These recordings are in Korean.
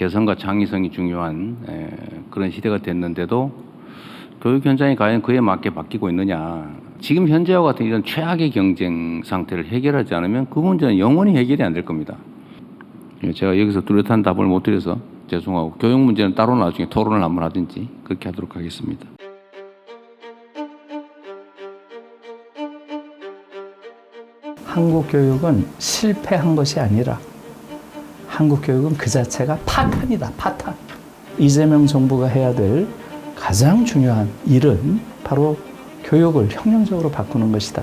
개성과 창의성이 중요한 에, 그런 시대가 됐는데도 교육 현장이 과연 그에 맞게 바뀌고 있느냐. 지금 현재와 같은 이런 최악의 경쟁 상태를 해결하지 않으면 그 문제는 영원히 해결이 안 될 겁니다. 예, 제가 여기서 뚜렷한 답을 못 드려서 죄송하고 교육 문제는 따로 나중에 토론을 한번 하든지 그렇게 하도록 하겠습니다. 한국 교육은 실패한 것이 아니라 한국 교육은 그 자체가 파탄이다, 파탄. 이재명 정부가 해야 될 가장 중요한 일은 바로 교육을 혁명적으로 바꾸는 것이다.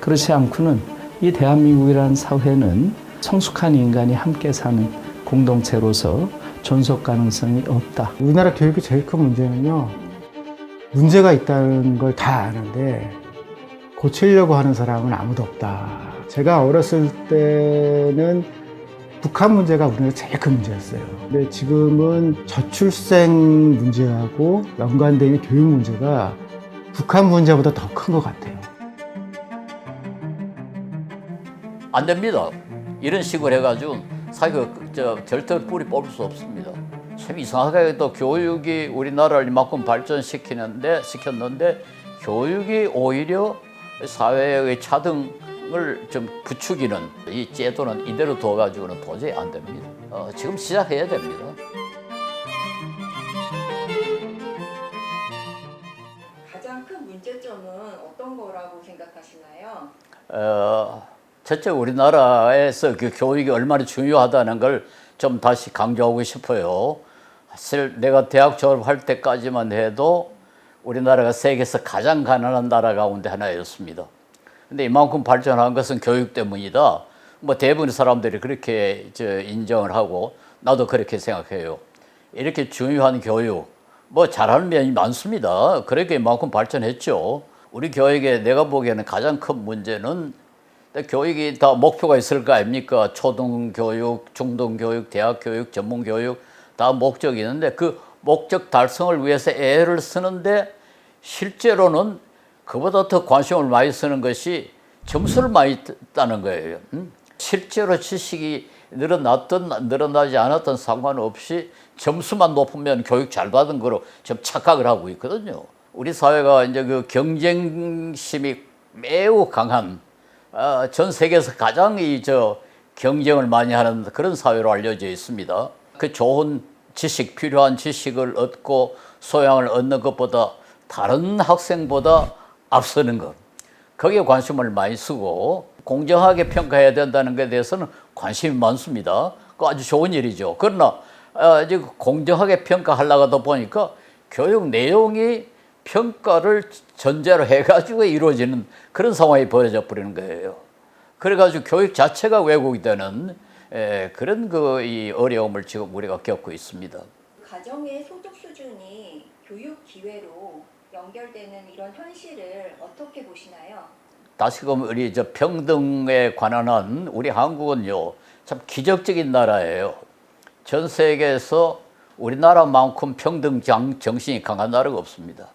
그렇지 않고는 이 대한민국이라는 사회는 성숙한 인간이 함께 사는 공동체로서 존속 가능성이 없다. 우리나라 교육의 제일 큰 문제는요, 문제가 있다는 걸 다 아는데, 고치려고 하는 사람은 아무도 없다. 제가 어렸을 때는 북한 문제가 우리나라 제일 큰 문제였어요. 근데 지금은 저출생 문제하고 연관되어 있는 교육 문제가 북한 문제보다 더 큰 것 같아요. 안 됩니다. 이런 식으로 해가지고 사회가 저 절대 뿌리 뽑을 수 없습니다. 참 이상하게도 교육이 우리나라를 이만큼 발전시키는데 시켰는데 교육이 오히려 사회의 차등 을 좀 부추기는 이 제도는 이대로 둬가지고는 도저히 안 됩니다. 어, 지금 시작해야 됩니다. 가장 큰 문제점은 어떤 거라고 생각하시나요? 어, 첫째 우리나라에서 그 교육이 얼마나 중요하다는 걸 좀 다시 강조하고 싶어요. 사실 내가 대학 졸업할 때까지만 해도 우리나라가 세계에서 가장 가난한 나라 가운데 하나였습니다. 근데 이만큼 발전한 것은 교육 때문이다. 뭐 대부분의 사람들이 그렇게 저 인정을 하고 나도 그렇게 생각해요. 이렇게 중요한 교육, 뭐 잘하는 면이 많습니다. 그러니까 이만큼 발전했죠. 우리 교육에 내가 보기에는 가장 큰 문제는 교육이 다 목표가 있을 거 아닙니까? 초등교육, 중등교육, 대학교육, 전문교육 다 목적이 있는데 그 목적 달성을 위해서 애를 쓰는데 실제로는 그보다 더 관심을 많이 쓰는 것이 점수를 많이 따는 거예요. 음? 실제로 지식이 늘어났든 늘어나지 않았든 상관없이 점수만 높으면 교육 잘 받은 거로 좀 착각을 하고 있거든요. 우리 사회가 이제 그 경쟁심이 매우 강한 어, 전 세계에서 가장 이 저 경쟁을 많이 하는 그런 사회로 알려져 있습니다. 그 좋은 지식, 필요한 지식을 얻고 소양을 얻는 것보다 다른 학생보다 앞서는 것. 거기에 관심을 많이 쓰고 공정하게 평가해야 된다는 것에 대해서는 관심이 많습니다. 그 아주 좋은 일이죠. 그러나 어, 이제 공정하게 평가하려고 하다 보니까 교육 내용이 평가를 전제로 해가지고 이루어지는 그런 상황이 벌어져 버리는 거예요. 그래가지고 교육 자체가 왜곡이 되는 에, 그런 그 이 어려움을 지금 우리가 겪고 있습니다. 가정의 소득 수준이 교육 기회로 연결되는 이런 현실을 어떻게 보시나요? 다시금 우리 저 평등에 관한 한 우리 한국은요 참 기적적인 나라예요. 전 세계에서 우리나라만큼 평등 정- 정신이 강한 나라가 없습니다.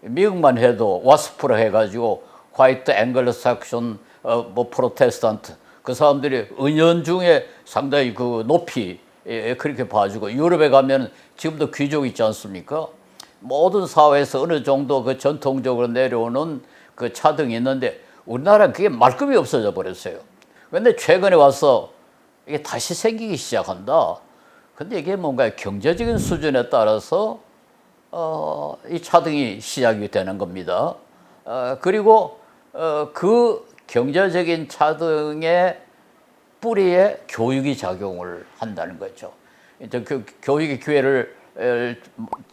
미국만 해도 와스프로 해가지고 화이트 앵글로 삭션 어 뭐 프로테스탄트 그 사람들이 은연중에 상당히 그 높이 예, 그렇게 봐주고 유럽에 가면 지금도 귀족 있지 않습니까? 모든 사회에서 어느 정도 그 전통적으로 내려오는 그 차등이 있는데 우리나라는 그게 말끔히 없어져 버렸어요. 근데 최근에 와서 이게 다시 생기기 시작한다. 근데 이게 뭔가 경제적인 수준에 따라서 어, 이 차등이 시작이 되는 겁니다. 어, 그리고 어, 그 경제적인 차등의 뿌리에 교육이 작용을 한다는 거죠. 이제 그 교육의 기회를 에,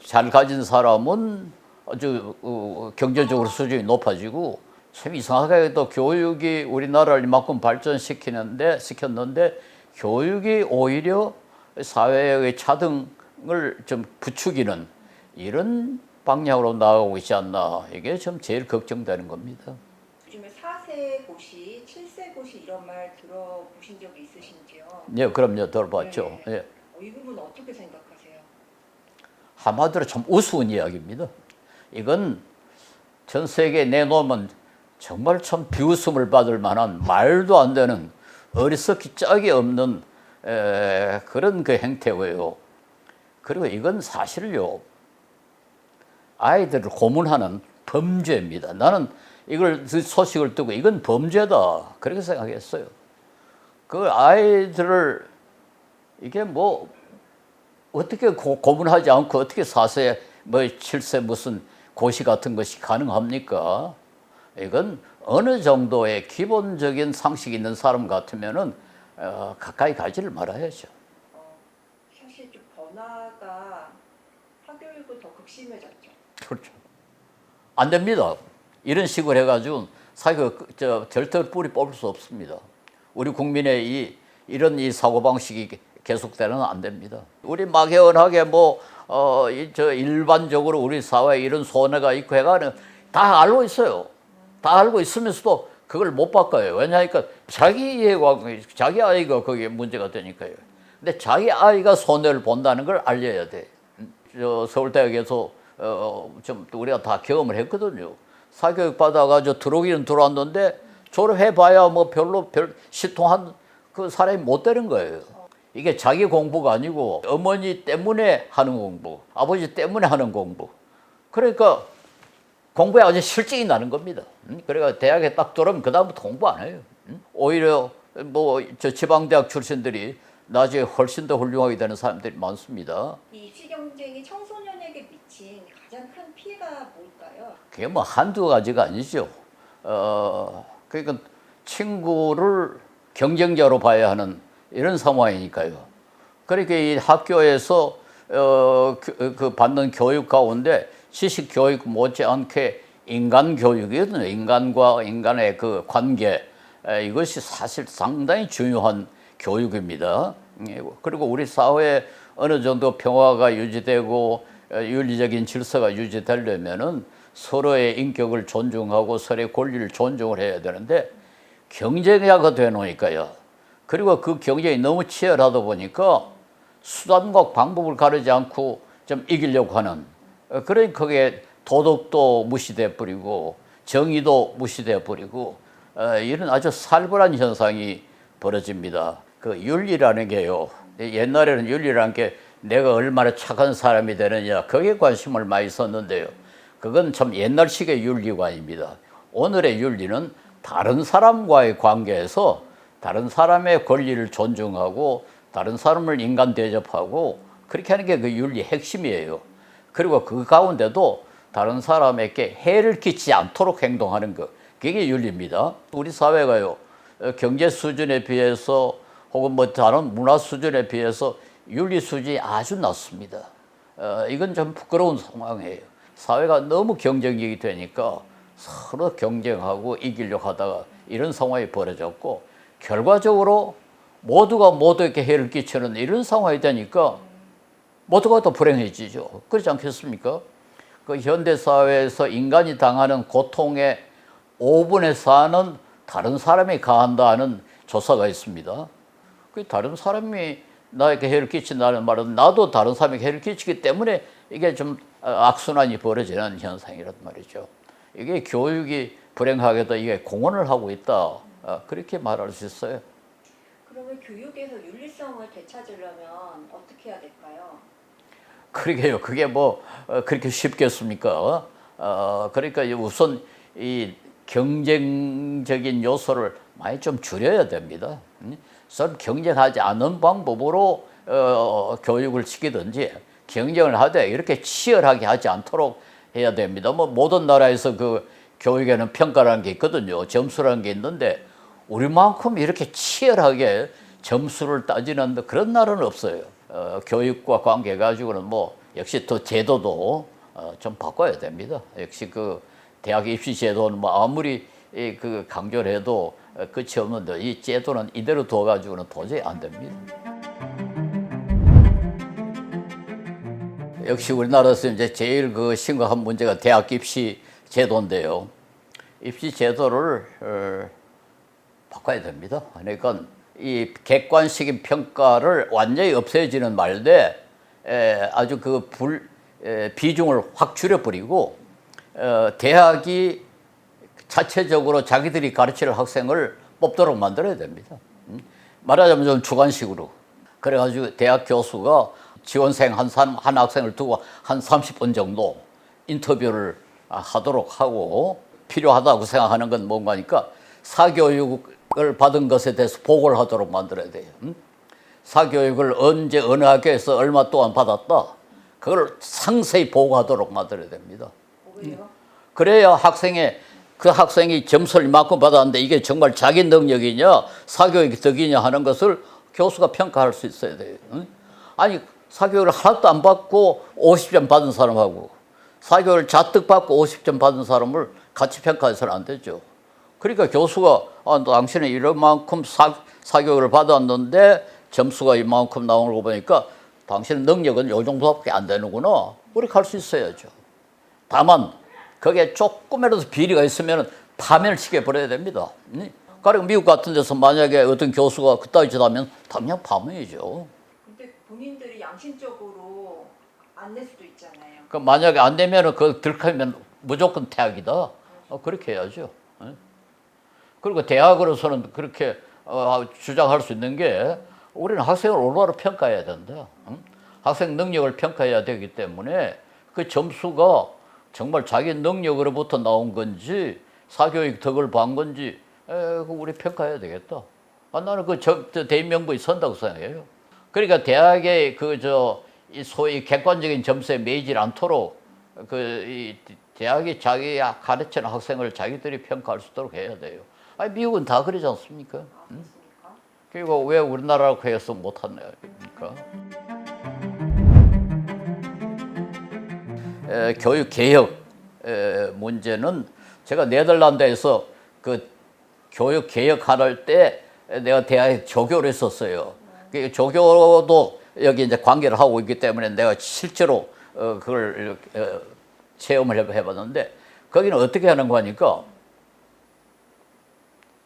잘 가진 사람은 아주 어, 경제적으로 수준이 높아지고 참 이상하게도 교육이 우리나라를 이만큼 발전시키는데 시켰는데 교육이 오히려 사회의 차등을 좀 부추기는 이런 방향으로 나아가고 있지 않나 이게 좀 제일 걱정되는 겁니다. 요즘에 4세 고시, 7세 고시 이런 말 들어보신 적이 있으신지요? 예, 그럼요, 들어봤죠. 네. 예. 어, 이 부분 어떻게 생각하세요? 한마디로 참 우스운 이야기입니다. 이건 전 세계에 내놓으면 정말 참 비웃음을 받을 만한 말도 안 되는 어리석기 짝이 없는 에, 그런 그 행태고요. 그리고 이건 사실요. 아이들을 고문하는 범죄입니다. 나는 이걸 그 소식을 듣고 이건 범죄다. 그렇게 생각했어요. 그 아이들을 이게 뭐 어떻게 고, 고문하지 않고 어떻게 사세 뭐 칠세 무슨 고시 같은 것이 가능합니까? 이건 어느 정도의 기본적인 상식이 있는 사람 같으면은 어, 가까이 가지를 말아야죠. 어, 사실 좀 변화가 사교육은 더 극심해졌죠. 그렇죠. 안 됩니다. 이런 식으로 해가지고 사교 저 절대 뿌리 뽑을 수 없습니다. 우리 국민의 이 이런 이 사고 방식이 계속되는 안 됩니다. 우리 막연하게 뭐 어 저 일반적으로 우리 사회에 이런 손해가 있고 해가는 다 알고 있어요. 다 알고 있으면서도 그걸 못 바꿔요. 왜냐하니까 자기 이해가 자기 아이가 거기에 문제가 되니까요. 근데 자기 아이가 손해를 본다는 걸 알려야 돼. 저 서울대학에서 어 좀 우리가 다 경험을 했거든요. 사교육 받아가지고 들어오기는 들어왔는데 졸업해봐야 뭐 별로 별 시통한 그 사람이 못 되는 거예요. 이게 자기 공부가 아니고 어머니 때문에 하는 공부, 아버지 때문에 하는 공부. 그러니까 공부에 아주 실증이 나는 겁니다. 음, 그러니까 대학에 딱 들어오면 그다음부터 공부 안 해요. 음, 오히려 뭐 저 지방대학 출신들이 나중에 훨씬 더 훌륭하게 되는 사람들이 많습니다. 이 입시 경쟁이 청소년에게 미친 가장 큰 피해가 뭘까요? 그게 뭐 한두 가지가 아니죠. 어, 그러니까 친구를 경쟁자로 봐야 하는 이런 상황이니까요. 그러니까 이 학교에서 어, 그, 그 받는 교육 가운데 지식 교육 못지않게 인간 교육이거든요. 인간과 인간의 그 관계 에, 이것이 사실 상당히 중요한 교육입니다. 예, 그리고 우리 사회에 어느 정도 평화가 유지되고 어, 윤리적인 질서가 유지되려면은 서로의 인격을 존중하고 서로의 권리를 존중을 해야 되는데 경쟁자가 돼 놓으니까요. 그리고 그 경쟁이 너무 치열하다 보니까 수단과 방법을 가르지 않고 좀 이기려고 하는 어, 그러니 그게 도덕도 무시돼 버리고 정의도 무시돼 버리고 어, 이런 아주 살벌한 현상이 벌어집니다. 그 윤리라는 게요. 옛날에는 윤리라는 게 내가 얼마나 착한 사람이 되느냐 거기에 관심을 많이 썼는데요. 그건 참 옛날식의 윤리관입니다. 오늘의 윤리는 다른 사람과의 관계에서 다른 사람의 권리를 존중하고 다른 사람을 인간 대접하고 그렇게 하는 게 그 윤리 핵심이에요. 그리고 그 가운데도 다른 사람에게 해를 끼치지 않도록 행동하는 것. 그게 윤리입니다. 우리 사회가요, 어, 경제 수준에 비해서 혹은 뭐 다른 문화 수준에 비해서 윤리 수준이 아주 낮습니다. 어, 이건 좀 부끄러운 상황이에요. 사회가 너무 경쟁력이 되니까 서로 경쟁하고 이기려고 하다가 이런 상황이 벌어졌고 결과적으로 모두가 모두에게 해를 끼치는 이런 상황이 되니까 모두가 더 불행해지죠. 그렇지 않겠습니까? 그 현대 사회에서 인간이 당하는 고통의 5분의 4는 다른 사람이 가한다는 조사가 있습니다. 그 다른 사람이 나에게 해를 끼친다는 말은 나도 다른 사람에게 해를 끼치기 때문에 이게 좀 악순환이 벌어지는 현상이란 말이죠. 이게 교육이 불행하게도 이게 공헌을 하고 있다. 어, 그렇게 말할 수 있어요. 그러면 교육에서 윤리성을 되찾으려면 어떻게 해야 될까요? 그러게요. 그게 뭐 어, 그렇게 쉽겠습니까? 어, 그러니까 우선 이 경쟁적인 요소를 많이 좀 줄여야 됩니다. 음? 서로 경쟁하지 않는 방법으로 어, 교육을 시키든지 경쟁을 하되 이렇게 치열하게 하지 않도록 해야 됩니다. 뭐 모든 나라에서 그 교육에는 평가라는 게 있거든요. 점수라는 게 있는데 우리만큼 이렇게 치열하게 점수를 따지는 그런 나라는 없어요. 어, 교육과 관계 가지고는 뭐 역시 또 제도도 어, 좀 바꿔야 됩니다. 역시 그 대학 입시 제도는 뭐 아무리 이 그 강조를 해도 어, 끝이 없는데 이 제도는 이대로 둬 가지고는 도저히 안 됩니다. 역시 우리나라에서 이제 제일 그 심각한 문제가 대학 입시 제도인데요. 입시 제도를 어, 바꿔야 됩니다. 그러니까 이 객관식인 평가를 완전히 없애지는 말되 에, 아주 그 불, 에, 비중을 확 줄여버리고 어, 대학이 자체적으로 자기들이 가르칠 학생을 뽑도록 만들어야 됩니다. 음? 말하자면 좀 주관식으로. 그래가지고 대학 교수가 지원생 한, 사람, 한 학생을 두고 한 30분 정도 인터뷰를 아, 하도록 하고 필요하다고 생각하는 건 뭔가니까 사교육 을 받은 것에 대해서 보고를 하도록 만들어야 돼요. 음? 사교육을 언제 어느 학교에서 얼마 동안 받았다. 그걸 상세히 보고하도록 만들어야 됩니다. 왜요? 그래야 학생의 그 학생이 점수를 이만큼 받았는데 이게 정말 자기 능력이냐 사교육이 덕이냐 하는 것을 교수가 평가할 수 있어야 돼요. 응? 아니 사교육을 하나도 안 받고 50점 받은 사람하고 사교육을 잔뜩 받고 50점 받은 사람을 같이 평가해서는 안 되죠. 그러니까 교수가 아, 당신은 이만큼 사, 사교육을 받았는데 점수가 이만큼 나오는 거 보니까 당신의 능력은 요 정도밖에 안 되는구나. 그렇게 할수 있어야죠. 다만 거기에 조금이라도 비리가 있으면 파면을 시켜버려야 됩니다. 음? 가령 미국 같은 데서 만약에 어떤 교수가 그따위 짓 하면 당연 파면이죠. 근데 본인들이 양심적으로 안 낼 수도 있잖아요. 그 만약에 안 되면은 그 들키면 무조건 퇴학이다. 어, 그렇게 해야죠. 예? 그리고 대학으로서는 그렇게 어, 주장할 수 있는 게 우리는 학생을 올바로 평가해야 된다. 응? 학생 능력을 평가해야 되기 때문에 그 점수가 정말 자기 능력으로부터 나온 건지 사교육 덕을 본 건지 에, 그 우리 평가해야 되겠다. 아, 나는 그 저, 저 대인명부에 선다고 생각해요. 그러니까 대학의 그 저 소위 객관적인 점수에 매이질 않도록 그 이 대학이 자기 가르치는 학생을 자기들이 평가할 수 있도록 해야 돼요. 아니 미국은 다 그러지 않습니까? 아, 그렇습니까? 그리고 왜 우리나라라고 해서 못하니까? 에, 교육 개혁 에, 문제는 제가 네덜란드에서 그 교육 개혁할 때 내가 대학에 조교를 했었어요. 그 조교도 여기 이제 관계를 하고 있기 때문에 내가 실제로 어, 그걸 어, 체험을 해- 해봤는데 거기는 어떻게 하는 거니까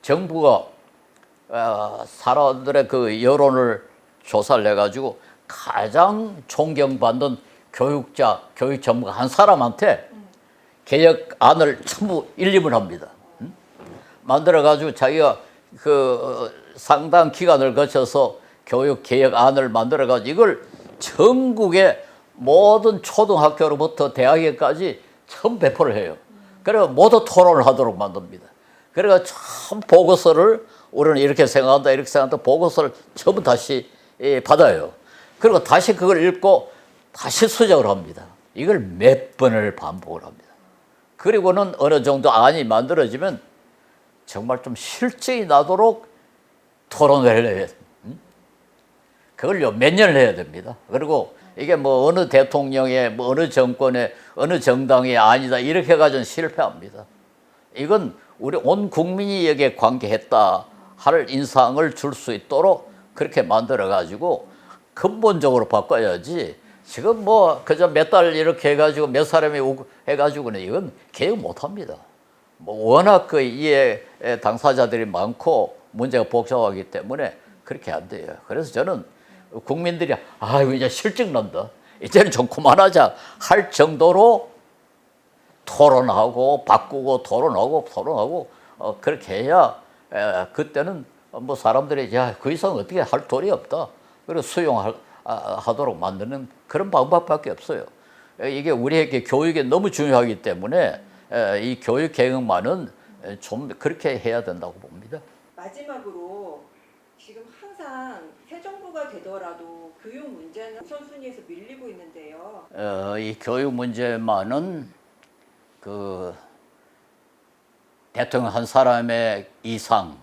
정부가 어, 사람들의 그 여론을 조사를 해가지고 가장 존경받는 교육자, 교육 전문가 한 사람한테 개혁안을 전부 일림을 합니다. 음? 만들어가지고 자기가 그 상당 기간을 거쳐서 교육 개혁안을 만들어가지고 이걸 전국의 모든 초등학교로부터 대학에까지 처음 배포를 해요. 그래서 모두 토론을 하도록 만듭니다. 그래가 참 보고서를 우리는 이렇게 생각한다 이렇게 생각한다 보고서를 전부 다시 예, 받아요. 그리고 다시 그걸 읽고 다시 수정을 합니다. 이걸 몇 번을 반복을 합니다. 그리고는 어느 정도 안이 만들어지면 정말 좀 실증이 나도록 토론을 해야. 음? 그걸요 몇 년을 해야 됩니다. 그리고 이게 뭐 어느 대통령의 뭐 어느 정권의 어느 정당의 아니다 이렇게 해가지고 실패합니다. 이건 우리 온 국민이 여기에 관계했다 할 인상을 줄 수 있도록 그렇게 만들어 가지고 근본적으로 바꿔야지 지금 뭐 그저 몇 달 이렇게 해가지고 몇 사람이 오고 해가지고는 이건 개혁 못합니다. 뭐 워낙 그 이해 당사자들이 많고 문제가 복잡하기 때문에 그렇게 안 돼요. 그래서 저는 국민들이 아이고 이제 실증 난다. 이제는 좀 그만하자 할 정도로 토론하고 바꾸고 토론하고 토론하고 어, 그렇게 해야 에, 그때는 뭐 사람들이 야 그 이상 어떻게 할 도리 없다. 그리고 수용하도록 만드는 그런 방법밖에 없어요. 에, 이게 우리에게 교육에 너무 중요하기 때문에 에, 이 교육 개혁만은 에, 좀 그렇게 해야 된다고 봅니다. 마지막으로 지금 항상 새 정부가 되더라도 교육 문제는 우선순위에서 밀리고 있는데요. 어, 이 교육 문제만은 그 대통령 한 사람의 이상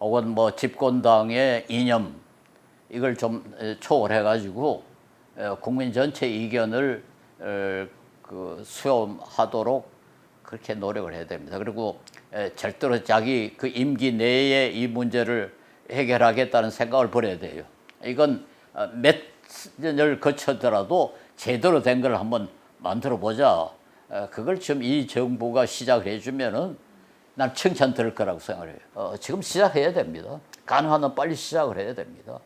혹은 뭐 집권당의 이념 이걸 좀 에, 초월해 가지고 국민 전체 의견을 에, 그 수용하도록 그렇게 노력을 해야 됩니다. 그리고 에, 절대로 자기 그 임기 내에 이 문제를 해결하겠다는 생각을 버려야 돼요. 이건 어, 몇 년을 거쳐더라도 제대로 된 걸 한번 만들어 보자. 어, 그걸 지금 이 정부가 시작을 해주면은 난 칭찬 들을 거라고 생각해요. 어, 지금 시작해야 됩니다. 가능하면 빨리 시작을 해야 됩니다.